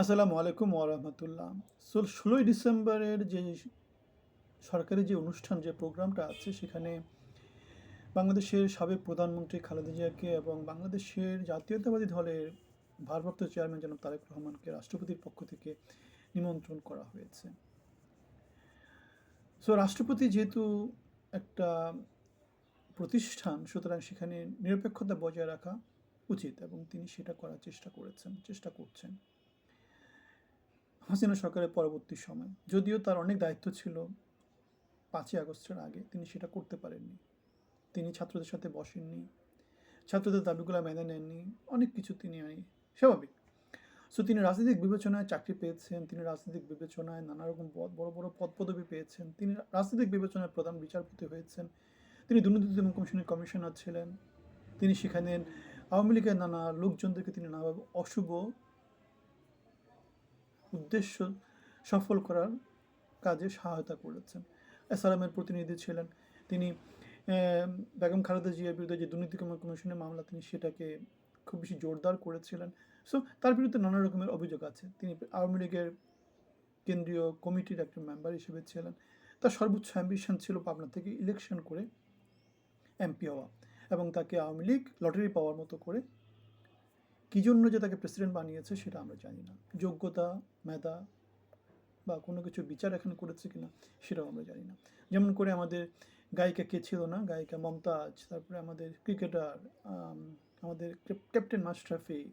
আসসালামু আলাইকুম ওরহমতুল্লাহ ষোলোই ডিসেম্বরের যে সরকারি যে অনুষ্ঠান, যে প্রোগ্রামটা আছে, সেখানে বাংলাদেশের সাবেক প্রধানমন্ত্রী খালেদা জিয়াকে এবং বাংলাদেশের জাতীয়তাবাদী দলের ভারপ্রাপ্ত চেয়ারম্যান জনাব তারেক রহমানকে রাষ্ট্রপতির পক্ষ থেকে নিমন্ত্রণ করা হয়েছে। সো রাষ্ট্রপতি যেহেতু একটা প্রতিষ্ঠান, সুতরাং সেখানে নিরপেক্ষতা বজায় রাখা উচিত এবং তিনি সেটা করার চেষ্টা করেছেন, চেষ্টা করছেন। হাসিনা সরকারের পরবর্তী সময়। যদিও তার অনেক দায়িত্ব ছিল পাঁচই আগস্টের আগে, তিনি সেটা করতে পারেননি। তিনি ছাত্রদের সাথে বসেননি, ছাত্রদের দাবিগুলো মেনে নেননি, অনেক কিছু তিনি স্বাভাবিক। সো তিনি রাজনৈতিক বিবেচনায় চাকরি পেয়েছেন, তিনি রাজনৈতিক বিবেচনায় নানা রকম পদ, বড় বড় পদ পদবি পেয়েছেন, তিনি রাজনৈতিক বিবেচনায় প্রধান বিচারপতি হয়েছেন, তিনি দুর্নীতি দমন কমিশনের কমিশনার ছিলেন, তিনি সেখানে আওয়ামী লীগের নানা লোকজনদেরকে তিনি নানাভাবে অশুভ উদ্দেশ্য সফল করার কাজে সহায়তা করেছেন। এসালামের প্রতিনিধি ছিলেন। তিনি বেগম খালেদা জিয়ার বিরুদ্ধে যে দুর্নীতি কমিশনের মামলা, তিনি সেটাকে খুব বেশি জোরদার করেছিলেন। সো তার বিরুদ্ধে নানা রকমের অভিযোগ আছে। তিনি আওয়ামী লীগের কেন্দ্রীয় কমিটির একজন মেম্বার হিসেবে ছিলেন। তার সর্বোচ্চ অ্যাম্বিশন ছিল পাবনা থেকে ইলেকশন করে এমপি হওয়া এবং তাকে আওয়ামী লীগ লটারি পাওয়ার মতো করে কী জন্য যে তাকে প্রেসিডেন্ট বানিয়েছে সেটা আমরা জানি না। যোগ্যতা, মেধা বা কোনো কিছু বিচার এখানে করেছে কিনা সেটাও আমরা জানি না। যেমন করে আমাদের গায়িকা কে ছিল না? গায়িকা মমতাজ, তারপরে আমাদের ক্রিকেটার আমাদের ক্যাপ- ক্যাপ্টেন মাশরাফি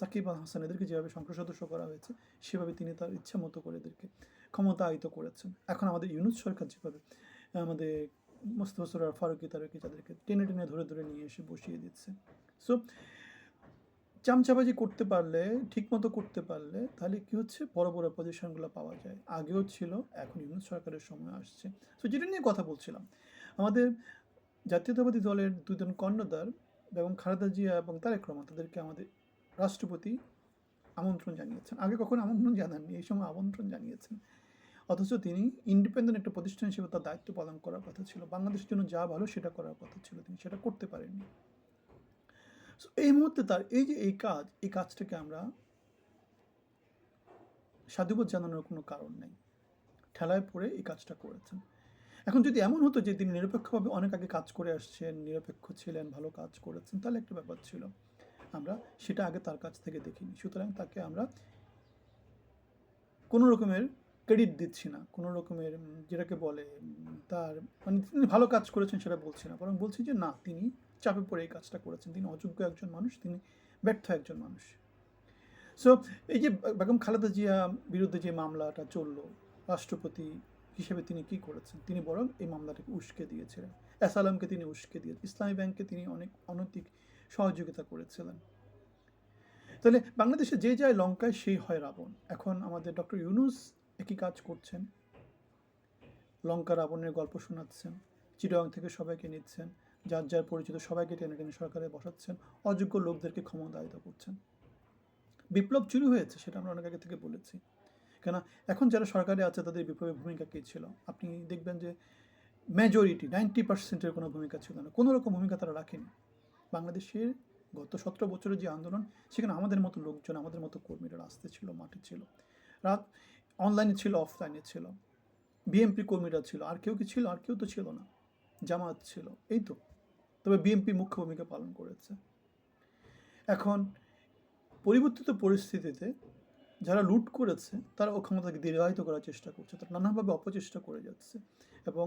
সাকিব আল হাসান, এদেরকে যেভাবে সংসদ সদস্য করা হয়েছে, সেভাবে তিনি তার ইচ্ছা মতো করে এদেরকে ক্ষমতা ক্ষমতায়িত করেছেন। এখন আমাদের ইউনুস সরকার যেভাবে, আমাদের মোস্তফা সরার ফারুকি তারকি যাদেরকে টেনে টেনে ধরে ধরে নিয়ে এসে বসিয়ে দিচ্ছে। সো চামচাবাজি করতে পারলে, ঠিকমতো করতে পারলে, তাহলে কি হচ্ছে? বড় বড় পজিশনগুলো পাওয়া যায়। আগেও ছিল, এখন ইউনুস সরকারের সময় আসছে। তো যেটা নিয়ে কথা বলছিলাম, আমাদের জাতীয়তাবাদী দলের দুজন কর্ণধার এবং খালেদা জিয়া এবং তারেক রহমান, তাদেরকে আমাদের রাষ্ট্রপতি আমন্ত্রণ জানিয়েছেন। আগে কখনো আমন্ত্রণ জানাননি, এই সময় আমন্ত্রণ জানিয়েছেন। অথচ তিনি ইন্ডিপেন্ডেন্ট একটা প্রতিষ্ঠান হিসেবে তার দায়িত্ব পালন করার কথা ছিল। বাংলাদেশের জন্য যা ভালো, সেটা করার কথা ছিল। তিনি সেটা করতে পারেননি। So, এই মুহূর্তে তার এই যে এই কাজ এই কাজটাকে আমরা সাধুবাদ জানানোর কোনো কারণ নেই। ঠেলায় পড়ে এই কাজটা করেছেন। এখন যদি এমন হতো যে তিনি নিরপেক্ষভাবে অনেক আগে কাজ করে আসছেন নিরপেক্ষ ছিলেন ভালো কাজ করেছেন তাহলে একটা ব্যাপার ছিল। আমরা সেটা আগে তার কাছ থেকে দেখিনি। সুতরাং তাকে আমরা কোনো রকমের ক্রেডিট দিচ্ছি না। কোনো রকমের যেটাকে বলে তার মানে তিনি ভালো কাজ করেছেন সেটা বলছি না। বরং বলছি যে, না, তিনি চাপে পড়ে এই কাজটা করেছেন। তিনি অযোগ্য একজন মানুষ, তিনি ব্যর্থ একজন মানুষ। সো এই যে বেগম খালেদা জিয়া বিরুদ্ধে যে মামলাটা চলল, রাষ্ট্রপতি হিসেবে তিনি কি করেছেন? তিনি বরং এই মামলাটাকে উস্কে দিয়েছিলেন। এসালামকে তিনি উস্কে দিয়ে, ইসলামী ব্যাংকে তিনি অনেক অনৈতিক সহযোগিতা করেছিলেন। তাহলে বাংলাদেশে যে যায় লঙ্কায় সেই হয় রাবণ। এখন আমাদের ডক্টর ইউনুস একই কাজ করছেন। লঙ্কা রাবণের গল্প শোনাচ্ছেন চিটাং থেকে সবাইকে নিচ্ছেন, যার যার পরিচিত সবাইকে টেনে টেনে সরকারে বসাচ্ছেন, অযোগ্য লোকদেরকে ক্ষমতায়িত করছেন। বিপ্লব শুরু হয়েছে, সেটা আমরা অনেক আগে থেকে বলেছি। কেন এখন যারা সরকারে আছে, তাদের বিপ্লবের ভূমিকা কী ছিল? আপনি দেখবেন যে মেজরিটি নাইনটি পার্সেন্টের কোনো ভূমিকা ছিল না। কোনো রকম ভূমিকা তারা রাখেনি। বাংলাদেশের গত সতেরো বছরের যে আন্দোলন, সেখানে আমাদের মতো লোকজন, আমাদের মতো কর্মীরা রাস্তায় ছিল, মাঠে ছিল। রাত অনলাইনে ছিল অফলাইনে ছিল। বিএমপি কর্মীরা ছিল, আর কেউ কি ছিল? আর কেউ তো ছিল না। জামাত ছিল, এই তো। তবে বিএমপি মুখ্য ভূমিকা পালন করেছে। এখন পরিবর্তিত পরিস্থিতিতে যারা লুট করেছে, তারা ও ক্ষমতাকে দীর্ঘায়িত করার চেষ্টা করছে, তারা নানাভাবে অপচেষ্টা করে যাচ্ছে এবং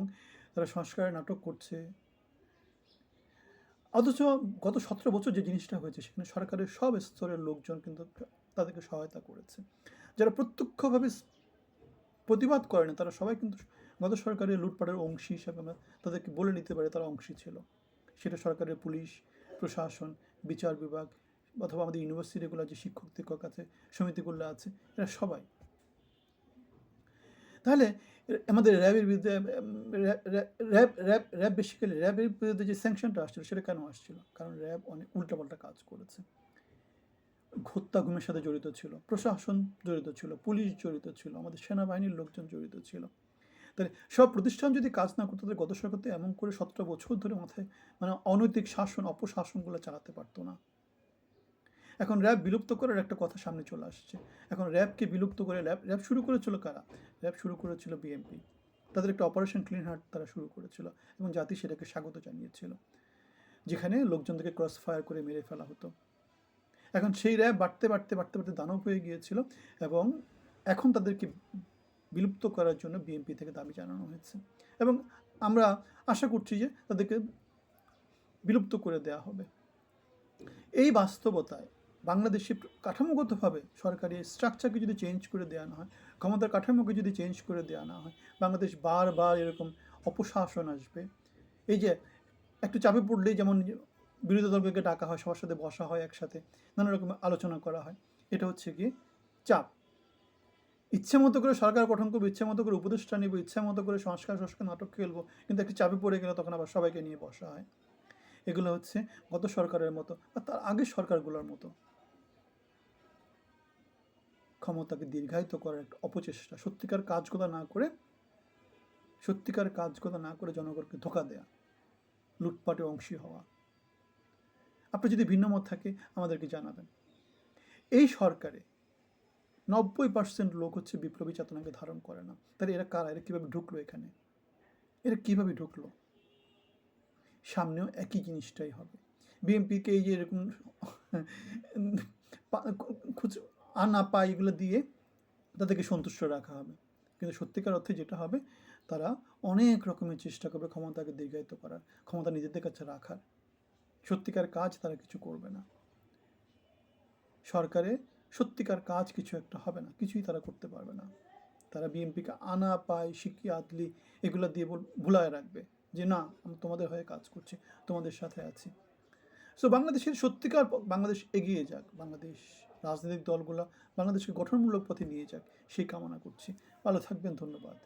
তারা সংস্কারের নাটক করছে। অথচ গত সতেরো বছর যে জিনিসটা হয়েছে, সেখানে সরকারের সব স্তরের লোকজন কিন্তু তাদেরকে সহায়তা করেছে। যারা প্রত্যক্ষভাবে প্রতিবাদ করে না, তারা সবাই কিন্তু গত সরকারের লুটপাটের অংশী হিসাবে আমরা তাদেরকে বলে নিতে পারি তারা অংশী ছিল। সেটা সরকারের পুলিশ, প্রশাসন, বিচার বিভাগ অথবা আমাদের ইউনিভার্সিটিগুলো যে শিক্ষক শিক্ষক আছে, সমিতিগুলো আছে, এরা সবাই। তাহলে আমাদের র্যাবের বিরুদ্ধে র্যাব র্যাব র্যাব বেসিক্যালি র্যাবের বিরুদ্ধে যে স্যাংশনটা আসছিল সেটা কেন আসছিল? কারণ র্যাব অনেক উল্টাপাল্টা কাজ করেছে। হত্যা গুমের সাথে জড়িত ছিল, প্রশাসন জড়িত ছিল, পুলিশ জড়িত ছিল, আমাদের সেনাবাহিনীর লোকজন জড়িত ছিল। তাহলে সব প্রতিষ্ঠান যদি কাজ না করতো, তাহলে গত সরকার এমন করে সতেরো বছর ধরে মাথায় মানে অনৈতিক শাসন, অপশাসনগুলো চালাতে পারতো না। এখন র্যাব বিলুপ্ত করার একটা কথা সামনে চলে আসছে। এখন র্যাবকে বিলুপ্ত করে র্যাব র্যাব শুরু করেছিল কারা? র্যাব শুরু করেছিল বিএমপি তাদের একটা অপারেশন ক্লিন হার্ট তারা শুরু করেছিল এবং জাতি সেটাকে স্বাগত জানিয়েছিল। যেখানে লোকজনদেরকে ক্রস ফায়ার করে মেরে ফেলা হতো। এখন সেই র্যাব বাড়তে বাড়তে বাড়তে বাড়তে দানব হয়ে গিয়েছিল এবং এখন তাদেরকে বিলুপ্ত করার জন্য বিএনপি থেকে দাবি জানানো হয়েছে। এবং আমরা আশা করছি যে তাদেরকে বিলুপ্ত করে দেওয়া হবে। এই বাস্তবতায় বাংলাদেশে কাঠামোগতভাবে সরকারি স্ট্রাকচারকে যদি চেঞ্জ করে দেওয়া না হয়, ক্ষমতার কাঠামোকে যদি চেঞ্জ করে দেওয়া না হয়, বাংলাদেশ বারবার এরকম অপশাসন আসবে। এই যে একটু চাপে পড়লেই যেমন বিরোধী দলকে ডাকা হয়, সবার সাথে বসা হয়, একসাথে নানা রকম আলোচনা করা হয়। এটা হচ্ছে কি? চাপ। ইচ্ছে মতো করে সরকার গঠন করব, ইচ্ছে মতো করে উপদেষ্টা নিব, ইচ্ছে মতো করে সংস্কার সংস্কার নাটক খেলব, কিন্তু একটি চাপে পড়ে গেলে তখন আবার সবাইকে নিয়ে বসা হয়। এগুলো হচ্ছে গত সরকারের মতো বা তার আগের সরকারগুলোর মতো। ক্ষমতাকে দীর্ঘায়িত করার একটা অপচেষ্টা, সত্যিকার কাজগুলো না করে, সত্যিকার কাজগুলো না করে জনগণকে ধোকা দেয়া, লুটপাটে অংশী হওয়া। আপনি যদি ভিন্ন মত থাকে, আমাদেরকে জানাবেন। এই সরকারে নব্বই পার্সেন্ট লোক হচ্ছে বিপ্লবী চেতনাকে ধারণ করে না। তাহলে এরা কারা? এরা কীভাবে ঢুকলো এখানে? এরা কীভাবে ঢুকলো? সামনেও একই জিনিসটাই হবে। বিএনপিকে এই যে এরকম পা- আনা পাই এগুলো দিয়ে তাদেরকে সন্তুষ্ট রাখা হবে। কিন্তু সত্যিকার অর্থে যেটা হবে, তারা অনেক রকমের চেষ্টা করবে ক্ষমতাকে দীর্ঘায়িত করার, ক্ষমতা নিজেদের কাছে রাখার। সত্যিকার কাজ তারা কিছু করবে না। সরকারে সত্যিকার কাজ কিছু একটা হবে না, কিছুই তারা করতে পারবে না। তারা বিএনপিকে আনা, পায় শিকি আদলি এগুলো দিয়ে ভুলায় রাখবে যে না, আমি তোমাদের হয়ে কাজ করছি, তোমাদের সাথে আছি। সো বাংলাদেশের সত্যিকার বাংলাদেশ এগিয়ে যাক, বাংলাদেশ রাজনৈতিক দলগুলো বাংলাদেশকে গঠনমূলক পথে নিয়ে যাক, সেই কামনা করছি। ভালো থাকবেন, ধন্যবাদ।